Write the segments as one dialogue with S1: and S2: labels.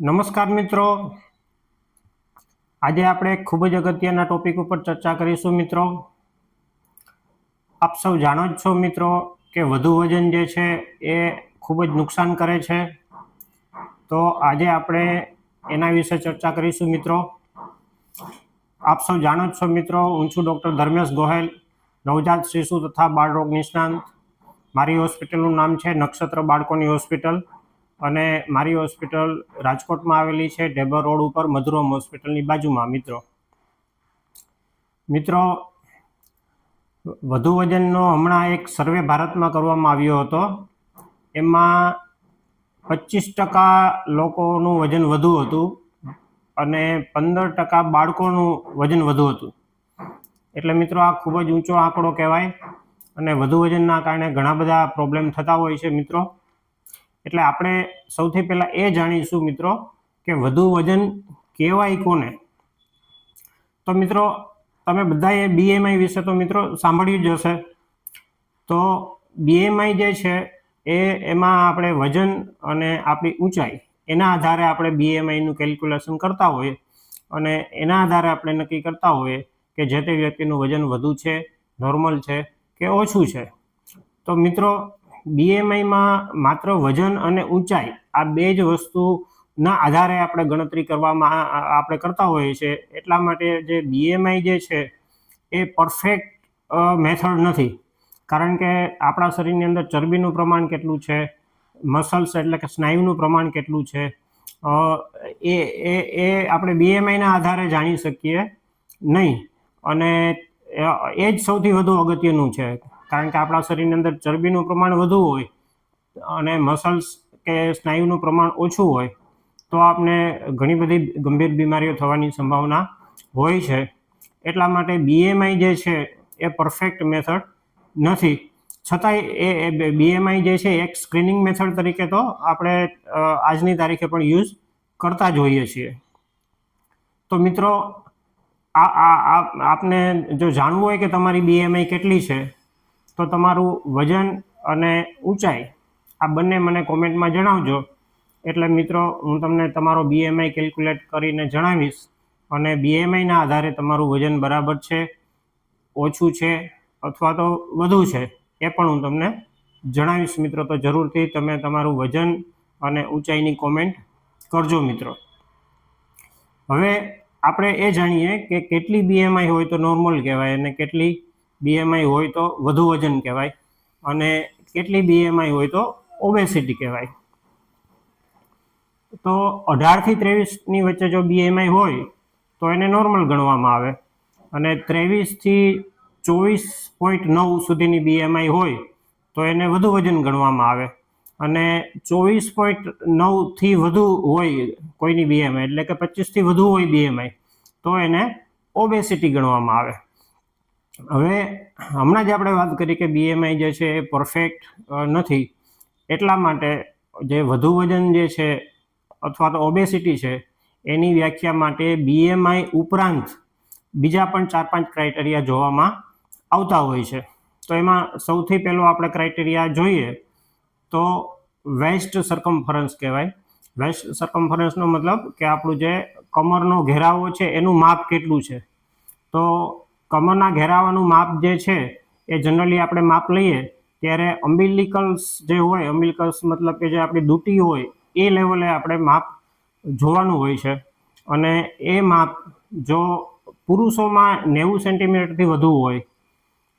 S1: નમસ્કાર મિત્રો. આજે આપણે ખૂબ જ અગત્યના ટોપિક ઉપર ચર્ચા કરીશું મિત્રો. આપ સૌ જાણો જ છો મિત્રો કે વધુ વજન જે છે એ ખૂબ જ નુકસાન કરે છે. તો આજે આપણે એના વિશે ચર્ચા કરીશું મિત્રો. આપ સૌ જાણો જ છો મિત્રો, હું છું ડૉક્ટર ધર્મેશ ગોહેલ, નવજાત શિશુ તથા બાળરોગ નિષ્ણાંત. મારી હોસ્પિટલનું નામ છે નક્ષત્ર બાળકોની હોસ્પિટલ. અને મારી હોસ્પિટલ રાજકોટમાં આવેલી છે, ઢેબર રોડ ઉપર મધુરમ હોસ્પિટલની બાજુમાં, મિત્રો. મિત્રો, વધુ વજનનો હમણાં એક સર્વે ભારતમાં કરવામાં આવ્યો હતો. એમાં પચીસ ટકા લોકોનું વજન વધુ હતું અને પંદર ટકા બાળકોનું વજન વધુ હતું. એટલે મિત્રો, આ ખૂબ જ ઊંચો આંકડો કહેવાય અને વધુ વજનના કારણે ઘણા બધા પ્રોબ્લેમ થતા હોય છે, મિત્રો. એટલે આપણે સૌથી પહેલાં એ જાણીશું મિત્રો કે વધુ વજન કહેવાય કોને? તો મિત્રો, તમે બધાએ બીએમઆઈ વિશે તો મિત્રો સાંભળ્યું જ હશે. તો બીએમઆઈ જે છે એ એમાં આપણે વજન અને આપણી ઊંચાઈ એના આધારે આપણે બીએમઆઈનું કેલ્ક્યુલેશન કરતા હોઈએ અને એના આધારે આપણે નક્કી કરતા હોઈએ કે જે તે વ્યક્તિનું વજન વધુ છે નોર્મલ છે કે ઓછું છે. તો મિત્રો બીએમઆઈમાં માત્ર વજન અને ઊંચાઈ આ બે જ વસ્તુના આધારે આપણે ગણતરી કરવામાં આપણે કરતા હોઈએ છીએ. એટલા માટે જે બીએમઆઈ જે છે, એ પરફેક્ટ મેથડ નથી. કારણ કે આપણા શરીરની અંદર ચરબીનું પ્રમાણ કેટલું છે મસલ્સ એટલે કે સ્નાયુનું પ્રમાણ કેટલું છે એ એ એ આપણે બીએમઆઈના આધારે જાણી શકીએ નહીં. અને એ જ સૌથી વધુ અગત્યનું છે. કારણ કે આપણા શરીરની અંદર ચરબીનું પ્રમાણ વધુ હોય અને મસલ્સ કે સ્નાયુનું પ્રમાણ ઓછું હોય, તો આપને ઘણી બધી ગંભીર બીમારીઓ થવાની સંભાવના હોય છે. એટલા માટે બીએમઆઈ જે છે એ પરફેક્ટ મેથડ નથી. છતાંય એ બીએમઆઈ જે છે એક સ્ક્રીનિંગ મેથડ તરીકે તો આપણે આજની તારીખે પણ યુઝ કરતા જ હોઈએ છીએ. તો મિત્રો, આ, આ- આપને જો જાણવું હોય કે તમારી બીએમઆઈ કેટલી છે તો તમારું વજન અને ઊંચાઈ આ બંને મને કોમેન્ટમાં જણાવજો. એટલે મિત્રો, હું તમને તમારો બીએમઆઈ કેલ્ક્યુલેટ કરીને જણાવીશ અને બીએમઆઈના આધારે તમારું વજન બરાબર છે, ઓછું છે અથવા તો વધુ છે એ પણ હું તમને જણાવીશ મિત્રો. તો જરૂરથી તમે તમારું વજન અને ઊંચાઈની કોમેન્ટ કરજો મિત્રો. હવે આપણે એ જાણીએ કે કેટલી બીએમઆઈ હોય તો નોર્મલ કહેવાય અને કેટલી બીએમઆઈ હોય તો વધુ વજન કહેવાય અને કેટલી બીએમઆઈ હોય તો ઓબેસિટી કહેવાય. તો અઢારથી ત્રેવીસની વચ્ચે જો બીએમઆઈ હોય તો એને નોર્મલ ગણવામાં આવે. અને ત્રેવીસથી ચોવીસ પોઈન્ટ નવ સુધીની બીએમઆઈ હોય તો એને વધુ વજન ગણવામાં આવે. અને ચોવીસ પોઈન્ટ નવથી વધુ હોય કોઈની બીએમઆઈ એટલે કે પચીસથી વધુ હોય બીએમઆઈ તો એને ઓબેસિટી ગણવામાં આવે. હવે હમણાં જ આપણે વાત કરી કે બીએમઆઈ જે છે એ પરફેક્ટ નથી. એટલા માટે જે વધુ વજન જે છે અથવા તો ઓબેસિટી છે, એની વ્યાખ્યા માટે બીએમઆઈ ઉપરાંત બીજા પણ ચાર પાંચ ક્રાઇટેરિયા જોવામાં આવતા હોય છે. તો એમાં સૌથી પહેલો આપણે ક્રાઇટેરિયા જોઈએ તો વેસ્ટ સરકમફરન્સ કહેવાય. વેસ્ટ સરકમફરન્સનો મતલબ કે આપણું જે કમરનો ઘેરાવો છે એનું માપ કેટલું છે? તો કમરના ઘેરાવાનું માપ જે છે, એ જનરલી આપણે માપ લઈએ, ત્યારે અમ્બિલિકલ્સ જે હોય અમ્બિલિકલ્સ મતલબ કે જે આપણી દૂટી હોય, એ લેવલે આપણે માપ જોવાનું હોય છે. અને એ માપ જો પુરુષોમાં નેવું સેન્ટીમીટરથી વધુ હોય,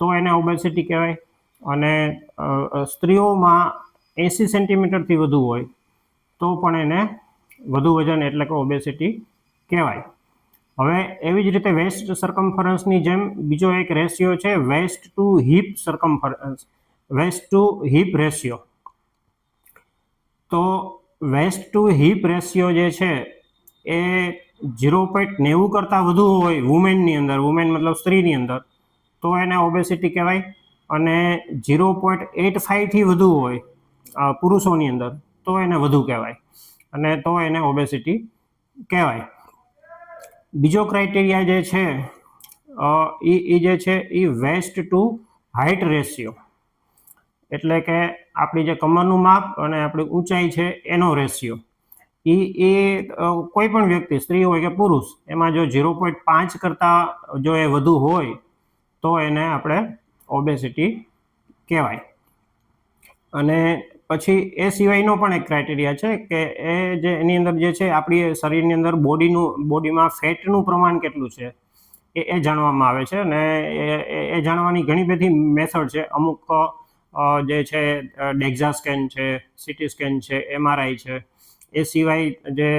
S1: તો એને ઓબેસિટી કહેવાય. અને સ્ત્રીઓમાં એંસી સેન્ટીમીટરથી વધુ હોય, તો પણ એને વધુ વજન એટલે કે ઓબેસિટી કહેવાય. હવે એવી જ રીતે વેસ્ટ સરકમફરન્સની જેમ બીજો એક રેશિયો છે waist to hip circumference waist to hip ratio તો વેસ્ટ ટુ હિપ રેશિયો જે છે એ ઝીરો પોઈન્ટ નેવું કરતાં વધુ હોય વુમેનની અંદર વુમેન મતલબ સ્ત્રીની અંદર, તો એને ઓબેસિટી કહેવાય અને ઝીરો પોઈન્ટ એટ ફાઇવથી વધુ હોય પુરુષોની અંદર, તો એને વધુ કહેવાય. અને તો એને ઓબેસિટી કહેવાય. બીજો ક્રાઇટેરિયા જે છે એ એ જે છે એ વેસ્ટ ટુ હાઇટ રેશિયો એટલે કે આપણી જે કમરનું માપ અને આપણી ઊંચાઈ છે, એનો રેશિયો એ એ કોઈ પણ વ્યક્તિ, સ્ત્રી હોય કે પુરુષ, એમાં જો ઝીરો પોઈન્ટ પાંચ કરતાં જો એ વધુ હોય, તો એને આપણે ઓબેસિટી કહેવાય. અને પછી એ સિવાયનો પણ એક ક્રાઇટેરિયા છે કે એ જે એની અંદર જે છે આપણી શરીરની અંદર બોડીનું, બોડીમાં ફેટનું પ્રમાણ કેટલું છે એ એ જાણવામાં આવે છે અને એ જાણવાની ઘણી બધી મેથડ છે. અમુક જે છે ડેક્ઝા સ્કેન છે, સિટી સ્કેન છે એમઆરઆઈ છે. એ સિવાય જે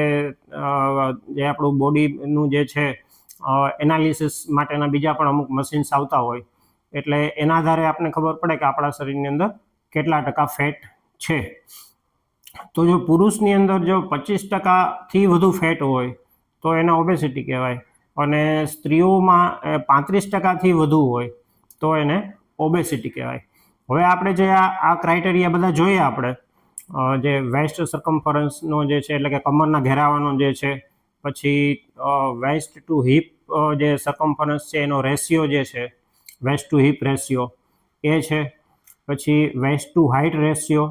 S1: જે આપણું બોડીનું જે છે એનાલિસિસ માટેના બીજા પણ અમુક મશીન્સ આવતા હોય. એટલે એના આધારે આપણે ખબર પડે કે આપણા શરીરની અંદર કેટલા ટકા ફેટ છે. તો જો પુરુષની અંદર જો પચીસ ટકાથી વધુ ફેટ હોય, તો એને ઓબેસિટી કહેવાય. અને સ્ત્રીઓમાં પાંત્રીસ ટકાથી વધુ હોય, તો એને ઓબેસિટી કહેવાય. હવે આપણે જે આ આ ક્રાઇટેરિયા બધા જોઈએ આપણે. જે વેસ્ટ સર્કમ્ફરન્સનો જે છે, એટલે કે કમરના ઘેરાવાનો જે છે, પછી વેસ્ટ ટુ હિપ જે સર્કમ્ફરન્સ છે, એનો રેશિયો જે છે વેસ્ટ ટુ હિપ રેશિયો એ છે. પછી વેસ્ટ ટુ હાઇટ રેશિયો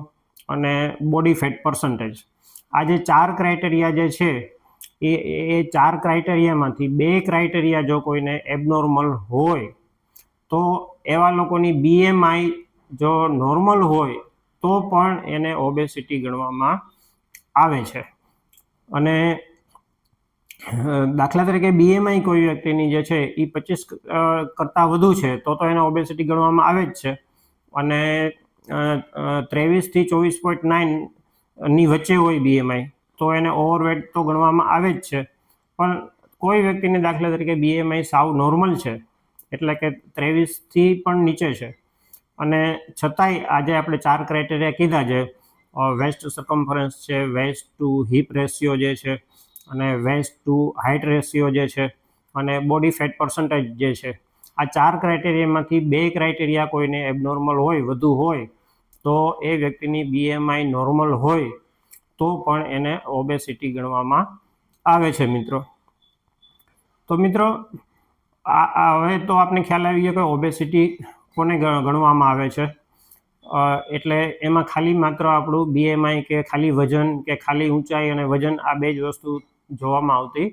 S1: અને બોડી ફેટ પર્સન્ટેજ આ જે ચાર ક્રાઇટેરિયા જે છે, એ એ ચાર ક્રાઇટેરિયામાંથી બે ક્રાઇટેરિયા જો કોઈને એબનોર્મલ હોય, તો એવા લોકોની બીએમઆઈ જો નોર્મલ હોય, તો પણ એને ઓબેસિટી ગણવામાં આવે છે. અને દાખલા તરીકે બીએમઆઈ કોઈ વ્યક્તિની જે છે એ પચીસ કરતાં વધુ છે, તો તો એને ઓબેસિટી ગણવામાં આવે જ છે. અને ત્રેવીસથી ચોવીસ પોઈન્ટ નાઇનની વચ્ચે હોય બીએમઆઈ તો એને ઓવરવેટ તો ગણવામાં આવે જ છે. પણ કોઈ વ્યક્તિને દાખલા તરીકે બીએમઆઈ સાવ નોર્મલ છે, એટલે કે ત્રેવીસથી પણ નીચે છે. અને છતાંય આજે આપણે ચાર ક્રાઇટેરિયા કીધા છે. વેસ્ટ સર્કમ્ફરન્સ છે વેસ્ટ ટુ હિપ રેશિયો જે છે, અને વેસ્ટ ટુ હાઇટ રેશિયો જે છે, અને બોડી ફેટ પર્સન્ટેજ જે છે. આ ચાર ક્રાઇટેરિયામાંથી બે ક્રાઇટેરિયા કોઈને એબનોર્મલ હોય, વધુ હોય, તો એ વ્યક્તિની બીએમઆઈ નોર્મલ હોય, તો પણ એને ઓબેસિટી ગણવામાં આવે છે મિત્રો. તો મિત્રો, આ હવે તો આપણે ખ્યાલ આવી ગયો કે ઓબેસિટી કોને ગણવામાં આવે છે. એટલે એમાં ખાલી માત્ર આપણું બીએમઆઈ કે ખાલી વજન કે ખાલી ઊંચાઈ અને વજન આ બે જ વસ્તુ જોવામાં આવતી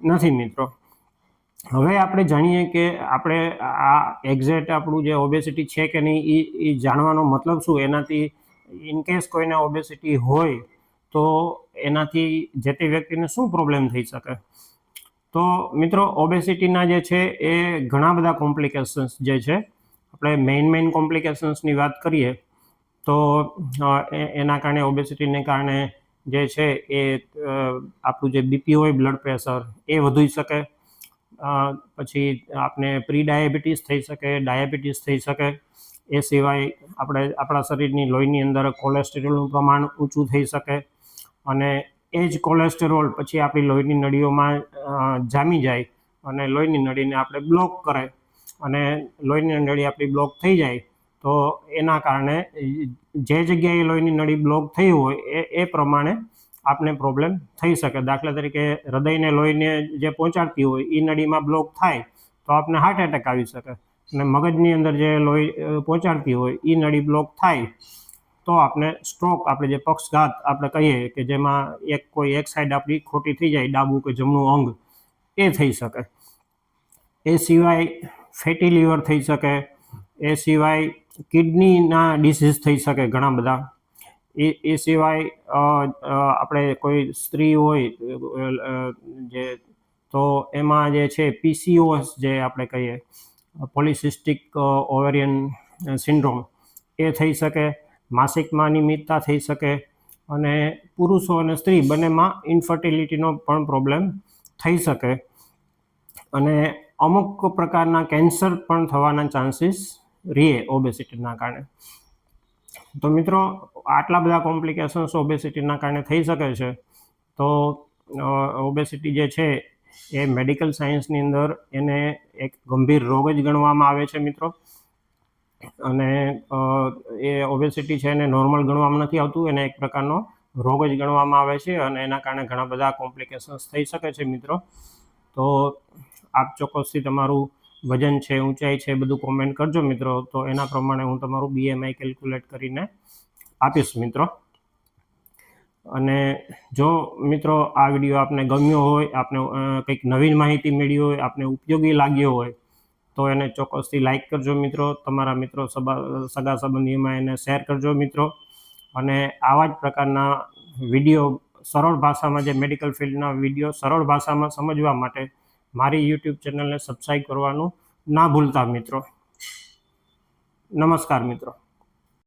S1: નથી મિત્રો. હવે આપણે જાણીએ કે આપણે આ એક્ઝેક્ટ આપણું જે ઓબેસિટી છે કે નહીં એ એ જાણવાનો મતલબ શું? એનાથી ઇનકેસ કોઈને ઓબેસિટી હોય, તો એનાથી જે તે વ્યક્તિને શું પ્રોબ્લેમ થઈ શકે? તો મિત્રો ઓબેસિટીના જે છે, એ ઘણા બધા કોમ્પ્લિકેશન્સ જે છે, આપણે મેઇન મેઇન કોમ્પ્લિકેશન્સની વાત કરીએ, તો એના કારણે ઓબેસિટીને કારણે જે છે, એ આપણું જે બીપી હોય બ્લડ પ્રેશર એ વધી શકે. પછી આપણે પ્રી ડાયાબિટીસ થઈ શકે ડાયાબિટીસ થઈ શકે, એ સિવાય આપણે આપણા શરીરની લોહીની અંદર કોલેસ્ટેરોલનું પ્રમાણ ઊંચું થઈ શકે અને એ જ કોલેસ્ટેરોલ પછી આપણી લોહીની નળીઓમાં જામી જાય અને લોહીની નળીને આપણે બ્લોક કરે અને લોહીની નળી આપણી બ્લોક થઈ જાય તો એના કારણે જે જગ્યાએ લોહીની નળી બ્લોક થઈ હોય એ એ પ્રમાણે આપને પ્રોબ્લેમ થઈ શકે. દાખલા તરીકે હૃદયને લોહીને જે પહોંચાડતી હોય એ નળીમાં બ્લોક થાય, તો આપને હાર્ટ એટેક આવી શકે. અને મગજની અંદર જે લોહી પહોંચાડતી હોય એ નળી બ્લોક થાય, તો આપણે સ્ટ્રોક આપણે જે પક્ષઘાત આપણે કહીએ કે જેમાં એક કોઈ એક સાઈડ આપણી ખોટી થઈ જાય, ડાબું કે જમણું અંગ, એ થઈ શકે. એ સિવાય ફેટી લીવર થઈ શકે. એ સિવાય કિડનીના ડિસીઝ થઈ શકે ઘણા બધા. એ એ સિવાય આપણે કોઈ સ્ત્રી હોય જે, તો એમાં જે છે પીસીઓએસ જે આપણે કહીએ, પોલિસિસ્ટિક ઓવેરિયન સિન્ડ્રોમ, એ થઈ શકે, માસિકમાં અનિયમિતતા થઈ શકે, અને પુરુષો અને સ્ત્રી બંનેમાં ઇન્ફર્ટિલિટીનો પણ પ્રોબ્લેમ થઈ શકે. અને અમુક પ્રકારના કેન્સર પણ થવાના ચાન્સીસ રહે ઓબેસિટીના કારણે. તો મિત્રો, આટલા બધા કોમ્પ્લિકેશન્સ ઓબેસિટીના કારણે થઈ શકે છે. તો ઓબેસિટી જે છે, એ મેડિકલ સાયન્સની અંદર એને એક ગંભીર રોગ જ ગણવામાં આવે છે મિત્રો. અને એ ઓબેસિટી છે એને નોર્મલ ગણવામાં નથી આવતું. એને એક પ્રકારનો રોગ જ ગણવામાં આવે છે અને એના કારણે ઘણા બધા કોમ્પ્લિકેશન્સ થઈ શકે છે મિત્રો. તો, આપ ચોક્કસથી તમારું વજન છે, ઊંચાઈ છે બધું કોમેન્ટ કરજો મિત્રો. તો એના પ્રમાણે હું તમારું બીએમઆઈ કેલ્ક્યુલેટ કરીને આપીશ મિત્રો. અને જો મિત્રો આ વીડિયો આપને ગમ્યો હોય, આપને કંઈક નવીન માહિતી મળી હોય, આપને ઉપયોગી લાગ્યો હોય, તો એને ચોક્કસથી લાઈક કરજો મિત્રો. તમારા મિત્રો સગા સંબંધીઓમાં એને શેર કરજો મિત્રો. અને આવા જ પ્રકારના વીડિયો સરળ ભાષામાં જે મેડિકલ ફિલ્ડના વીડિયો સરળ ભાષામાં સમજવા માટે મારી યુટ્યુબ ચેનલને સબસ્ક્રાઈબ કરવાનું ના ભૂલતા મિત્રો. નમસ્કાર મિત્રો.